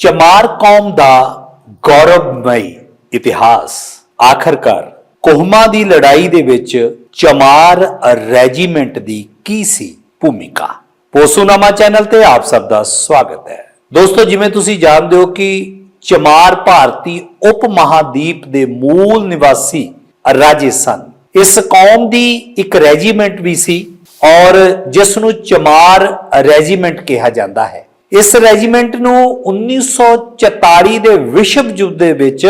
ਚਮਾਰ ਕੌਮ ਦਾ ਗੌਰਵਮਈ ਇਤਿਹਾਸ ਆਖਰਕਾਰ ਕੋਹਮਾ ਦੀ ਲੜਾਈ ਦੇ ਵਿੱਚ ਚਮਾਰ ਰੈਜੀਮੈਂਟ ਦੀ ਕੀ ਸੀ ਭੂਮਿਕਾ ਪੋਸੂਨਾਮਾ ਚੈਨਲ ਤੇ ਆਪ ਸਭ ਦਾ ਸਵਾਗਤ ਹੈ ਦੋਸਤੋ ਜਿਵੇਂ ਤੁਸੀਂ ਜਾਣਦੇ ਹੋ ਕਿ ਚਮਾਰ ਭਾਰਤੀ ਉਪ ਮਹਾਦੀਪ ਦੇ ਮੂਲ ਨਿਵਾਸੀ ਰਾਜੇ ਸਨ ਇਸ ਕੌਮ ਦੀ ਇੱਕ ਰੈਜੀਮੈਂਟ ਵੀ ਸੀ ਔਰ ਜਿਸ ਨੂੰ ਚਮਾਰ ਰੈਜੀਮੈਂਟ ਕਿਹਾ ਜਾਂਦਾ ਹੈ ਇਸ ਰੈਜੀਮੈਂਟ ਨੂੰ 1944 ਦੇ ਵਿਸ਼ਵ ਯੁੱਧ ਦੇ ਵਿੱਚ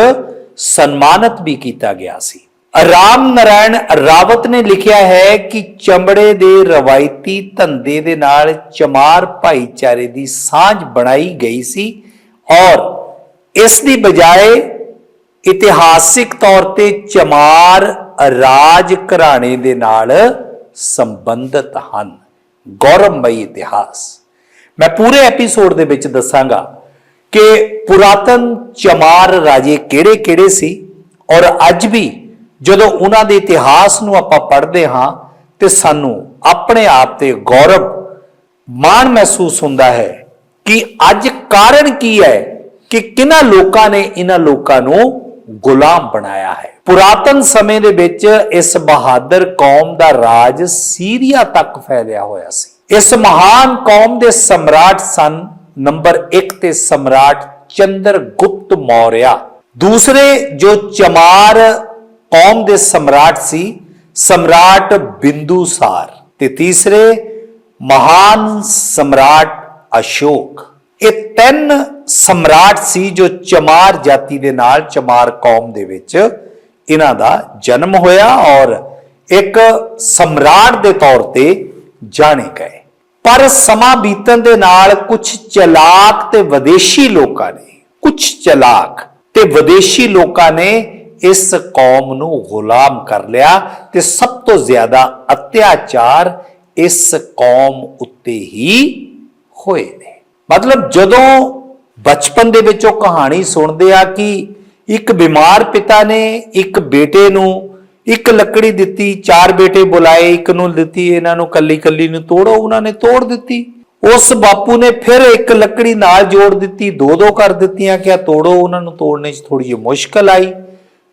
ਸਨਮਾਨਿਤ ਵੀ ਕੀਤਾ ਗਿਆ ਸੀ। ਰਾਮ ਨਾਰਾਇਣ ਰਾਵਤ ਨੇ ਲਿਖਿਆ ਹੈ ਕਿ ਚਮੜੇ ਦੇ ਰਵਾਇਤੀ ਧੰਦੇ ਦੇ ਨਾਲ ਚਮਾਰ ਭਾਈਚਾਰੇ ਦੀ ਸਾਂਝ ਬਣਾਈ ਗਈ ਸੀ ਔਰ ਇਸ ਦੀ ਬਜਾਏ ਇਤਿਹਾਸਿਕ ਤੌਰ ਤੇ ਚਮਾਰ ਰਾਜ ਘਰਾਣੇ ਦੇ ਨਾਲ ਸੰਬੰਧਿਤ ਹਨ। ਗੌਰਵਮਈ ਇਤਿਹਾਸ। ਮੈਂ ਪੂਰੇ ਐਪੀਸੋਡ ਦੇ ਵਿੱਚ ਦੱਸਾਂਗਾ ਕਿ ਪੁਰਾਤਨ ਚਮਾਰ ਰਾਜੇ ਕਿਹੜੇ-ਕਿਹੜੇ ਸੀ ਔਰ ਅੱਜ ਵੀ ਜਦੋਂ ਉਹਨਾਂ ਦੇ ਇਤਿਹਾਸ ਨੂੰ ਆਪਾਂ ਪੜ੍ਹਦੇ ਹਾਂ ਤੇ ਸਾਨੂੰ ਆਪਣੇ ਆਪ ਤੇ ਗੌਰਵ ਮਾਣ ਮਹਿਸੂਸ ਹੁੰਦਾ ਹੈ ਕਿ ਅੱਜ ਕਾਰਨ ਕੀ ਹੈ ਕਿ ਕਿਹਨਾਂ ਲੋਕਾਂ ਨੇ ਇਹਨਾਂ ਲੋਕਾਂ ਨੂੰ ਗੁਲਾਮ ਬਣਾਇਆ ਹੈ। ਪੁਰਾਤਨ ਸਮੇਂ ਦੇ ਵਿੱਚ ਇਸ ਬਹਾਦਰ ਕੌਮ ਦਾ ਰਾਜ ਸੀਰੀਆ ਤੱਕ ਫੈਲਿਆ ਹੋਇਆ ਸੀ। ਇਸ ਮਹਾਨ ਕੌਮ ਦੇ ਸਮਰਾਟ ਸਨ। ਨੰਬਰ 1 ਤੇ ਸਮਰਾਟ ਚੰਦਰਗੁਪਤ ਮੌਰਿਆ। ਦੂਸਰੇ ਜੋ ਚਮਾਰ ਕੌਮ ਦੇ ਸਮਰਾਟ ਸੀ, ਸਮਰਾਟ ਬਿੰਦੂਸਾਰ ਤੇ ਤੀਸਰੇ ਮਹਾਨ ਸਮਰਾਟ ਅਸ਼ੋਕ। ਇਹ ਤਿੰਨ ਸਮਰਾਟ ਸੀ ਜੋ ਚਮਾਰ ਜਾਤੀ ਦੇ ਨਾਲ, ਚਮਾਰ ਕੌਮ ਦੇ ਵਿੱਚ ਇਹਨਾਂ ਦਾ ਜਨਮ ਹੋਇਆ ਔਰ ਇੱਕ ਸਮਰਾਟ ਦੇ ਤੌਰ ਤੇ ਜਾਣੇ ਗਏ। ਪਰ ਸਮਾਂ ਬੀਤਣ ਦੇ ਨਾਲ ਕੁਝ ਚਲਾਕ ਤੇ ਵਿਦੇਸ਼ੀ ਲੋਕਾਂ ਨੇ ਕੁਝ ਚਲਾਕ ਤੇ ਵਿਦੇਸ਼ੀ ਲੋਕਾਂ ਨੇ ਇਸ ਕੌਮ ਨੂੰ ਗੁਲਾਮ ਕਰ ਲਿਆ ਤੇ ਸਭ ਤੋਂ ਜ਼ਿਆਦਾ ਅਤਿਆਚਾਰ ਇਸ ਕੌਮ ਉੱਤੇ ਹੀ ਹੋਏ ਨੇ। ਮਤਲਬ ਜਦੋਂ ਬਚਪਨ ਦੇ ਵਿੱਚ ਉਹ ਕਹਾਣੀ ਸੁਣਦੇ ਆ ਕਿ ਇੱਕ ਬਿਮਾਰ ਪਿਤਾ ਨੇ ਇੱਕ ਬੇਟੇ ਨੂੰ ਇੱਕ ਲੱਕੜੀ ਦਿੱਤੀ, ਚਾਰ ਬੇਟੇ ਬੁਲਾਏ, ਇੱਕ ਨੂੰ ਦਿੱਤੀ, ਇਹਨਾਂ ਨੂੰ ਕੱਲੀ ਕੱਲੀ ਨੂੰ ਤੋੜੋ, ਉਹਨਾਂ ਨੇ ਤੋੜ ਦਿੱਤੀ। ਉਸ ਬਾਪੂ ਨੇ ਫਿਰ ਇੱਕ ਲੱਕੜੀ ਨਾਲ ਜੋੜ ਦਿੱਤੀ ਦੋ ਦੋ ਕਰ ਦਿੱਤੀਆਂ ਕਿ ਤੋੜੋ, ਉਹਨਾਂ ਨੂੰ ਤੋੜਨੇ 'ਚ ਥੋੜੀ ਜਿਹੀ ਮੁਸ਼ਕਲ ਆਈ।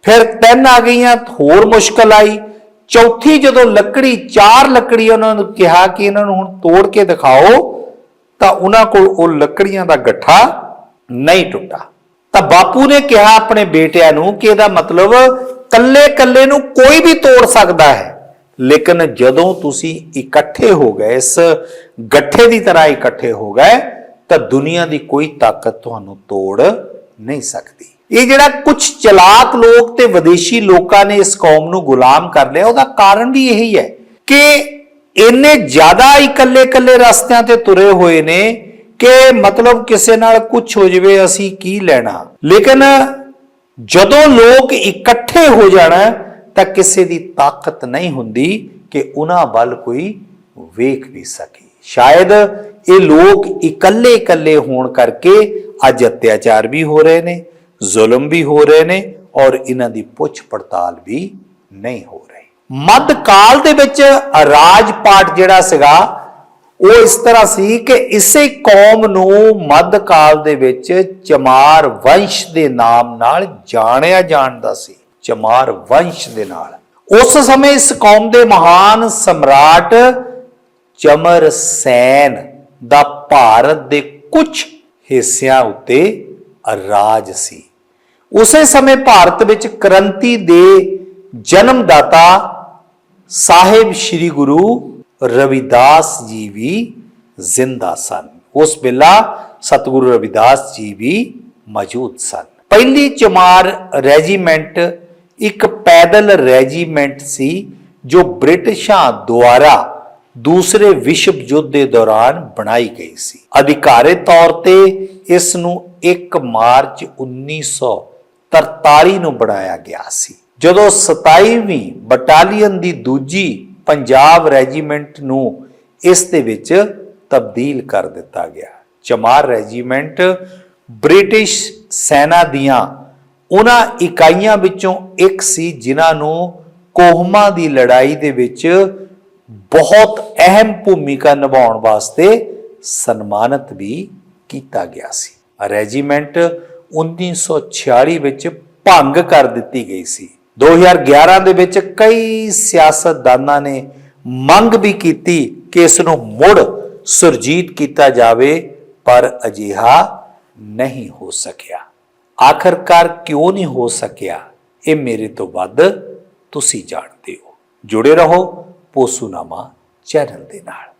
ਫਿਰ ਤਿੰਨ ਆ ਗਈਆਂ, ਹੋਰ ਮੁਸ਼ਕਲ ਆਈ। ਚੌਥੀ ਜਦੋਂ ਲੱਕੜੀ, ਚਾਰ ਲੱਕੜੀ ਉਹਨਾਂ ਨੂੰ ਕਿਹਾ ਕਿ ਇਹਨਾਂ ਨੂੰ ਹੁਣ ਤੋੜ ਕੇ ਦਿਖਾਓ, ਤਾਂ ਉਹਨਾਂ ਕੋਲ ਉਹ ਲੱਕੜੀਆਂ ਦਾ ਗੱਠਾ ਨਹੀਂ ਟੁੱਟਾ। ਤਾਂ ਬਾਪੂ ਨੇ ਕਿਹਾ ਆਪਣੇ ਬੇਟਿਆਂ ਨੂੰ ਕਿ ਇਹਦਾ ਮਤਲਬ ਕੱਲੇ ਕੱਲੇ ਨੂੰ ਕੋਈ ਵੀ ਤੋੜ ਸਕਦਾ ਹੈ। ਲੇਕਿਨ ਜਦੋਂ ਤੁਸੀਂ ਇਕੱਠੇ ਹੋ ਗਏ, ਇਸ ਗੱਠੇ ਦੀ ਤਰ੍ਹਾਂ ਇਕੱਠੇ ਹੋ ਗਏ, ਤਾਂ ਦੁਨੀਆ ਦੀ ਕੋਈ ਤਾਕਤ ਤੁਹਾਨੂੰ ਤੋੜ ਨਹੀਂ ਸਕਦੀ। ਇਹ ਜਿਹੜਾ ਕੁਝ ਚਲਾਕ ਲੋਕ ਤੇ ਵਿਦੇਸ਼ੀ ਲੋਕਾਂ ਨੇ ਇਸ ਕੌਮ ਨੂੰ ਗੁਲਾਮ ਕਰ ਲਿਆ, ਉਹਦਾ ਕਾਰਨ ਵੀ ਇਹੀ ਹੈ ਕਿ ਇੰਨੇ ਜ਼ਿਆਦਾ ਇਕੱਲੇ ਇਕੱਲੇ ਰਸਤਿਆਂ ਤੇ ਤੁਰੇ ਹੋਏ ਨੇ ਕਿ ਮਤਲਬ ਕਿਸੇ ਨਾਲ ਕੁਝ ਹੋ ਜਵੇ ਅਸੀਂ ਕੀ ਲੈਣਾ। ਲੇਕਿਨ ਜਦੋਂ ਲੋਕ ਇਕੱਠੇ ਹੋ ਜਾਣਾ ਤਾਂ ਕਿਸੇ ਦੀ ਤਾਕਤ ਨਹੀਂ ਹੁੰਦੀ ਕਿ ਉਹਨਾਂ ਵੱਲ ਕੋਈ ਵੇਖ ਵੀ ਸਕੇ। ਸ਼ਾਇਦ ਇਹ ਲੋਕ ਇਕੱਲੇ ਇਕੱਲੇ ਹੋਣ ਕਰਕੇ ਅੱਜ ਅਤਿਆਚਾਰ ਵੀ ਹੋ ਰਹੇ ਨੇ, ਜ਼ੁਲਮ ਵੀ ਹੋ ਰਹੇ ਨੇ ਔਰ ਇਹਨਾਂ ਦੀ ਪੁੱਛ ਪੜਤਾਲ ਵੀ ਨਹੀਂ ਹੋ ਰਹੀ। ਮੱਧ ਕਾਲ ਦੇ ਵਿੱਚ ਰਾਜ ਪਾਟ ਜਿਹੜਾ ਸੀਗਾ ਉਹ ਇਸ ਤਰ੍ਹਾਂ ਸੀ ਕਿ ਇਸੇ ਕੌਮ ਨੂੰ ਮੱਧ ਕਾਲ ਦੇ ਵਿੱਚ ਚਮਾਰ ਵੰਸ਼ ਦੇ ਨਾਮ ਨਾਲ ਜਾਣਿਆ ਜਾਂਦਾ ਸੀ, ਚਮਾਰ ਵੰਸ਼ ਦੇ ਨਾਲ। ਉਸ ਸਮੇਂ ਇਸ ਕੌਮ ਦੇ ਮਹਾਨ ਸਮਰਾਟ ਚਮਰ ਸੈਨ ਦਾ ਭਾਰਤ ਦੇ ਕੁਝ ਹਿੱਸਿਆਂ ਉੱਤੇ ਰਾਜ ਸੀ। ਉਸੇ ਸਮੇਂ ਭਾਰਤ ਵਿੱਚ ਕ੍ਰਾਂਤੀ ਦੇ ਜਨਮਦਾਤਾ ਸਾਹਿਬ ਸ੍ਰੀ ਗੁਰੂ ਰਵਿਦਾਸ ਜੀ ਵੀ ਜ਼ਿੰਦਾ ਸਨ। ਉਸ ਵੇਲਾ ਸਤਿਗੁਰੂ ਰਵਿਦਾਸ ਜੀ ਵੀ ਮੌਜੂਦ ਸਨ। ਪਹਿਲੀ ਚਮਾਰ ਰੈਜੀਮੈਂਟ ਇੱਕ ਪੈਦਲ ਰੈਜੀਮੈਂਟ ਸੀ ਜੋ ਬ੍ਰਿਟਿਸ਼ਾਂ ਦੁਆਰਾ ਦੂਸਰੇ ਵਿਸ਼ਵ ਯੁੱਧ ਦੇ ਦੌਰਾਨ ਬਣਾਈ ਗਈ ਸੀ। ਅਧਿਕਾਰਿਤ ਤੌਰ ਤੇ ਇਸ ਨੂੰ 1 ਮਾਰਚ 1943 ਨੂੰ ਬਣਾਇਆ ਗਿਆ ਸੀ। ਜਦੋਂ 27ਵੀਂ ਬਟਾਲੀਅਨ ਦੀ ਦੂਜੀ ਪੰਜਾਬ ਰੈਜੀਮੈਂਟ ਨੂੰ ਇਸ ਦੇ ਵਿੱਚ ਤਬਦੀਲ ਕਰ ਦਿੱਤਾ ਗਿਆ। ਚਮਾਰ ਰੈਜੀਮੈਂਟ ਬ੍ਰਿਟਿਸ਼ ਸੈਨਾ ਦੀਆਂ ਉਹਨਾਂ ਇਕਾਈਆਂ ਵਿੱਚੋਂ ਇੱਕ ਸੀ, ਜਿਨ੍ਹਾਂ ਨੂੰ ਕੋਹਮਾ ਦੀ ਲੜਾਈ ਦੇ ਵਿੱਚ ਬਹੁਤ ਅਹਿਮ ਭੂਮਿਕਾ ਨਿਭਾਉਣ ਵਾਸਤੇ ਸਨਮਾਨਿਤ ਵੀ ਕੀਤਾ ਗਿਆ ਸੀ। ਰੈਜੀਮੈਂਟ 1946 ਵਿੱਚ ਭੰਗ ਕਰ ਦਿੱਤੀ ਗਈ ਸੀ। 2011 ਦੇ ਵਿੱਚ ਕਈ ਸਿਆਸਤਦਾਨਾਂ ਨੇ ਮੰਗ ਵੀ ਕੀਤੀ ਕਿ ਇਸ ਨੂੰ ਮੁੜ ਸੁਰਜੀਤ ਕੀਤਾ ਜਾਵੇ, ਪਰ ਅਜਿਹਾ ਨਹੀਂ ਹੋ ਸਕਿਆ। ਆਖਰਕਾਰ ਕਿਉਂ ਨਹੀਂ ਹੋ ਸਕਿਆ? ਇਹ ਮੇਰੇ ਤੋਂ ਵੱਧ ਤੁਸੀਂ ਜਾਣਦੇ ਹੋ। ਜੁੜੇ ਰਹੋ ਪੋਸੂਨਾਮਾ ਚੈਨਲ ਦੇ ਨਾਲ।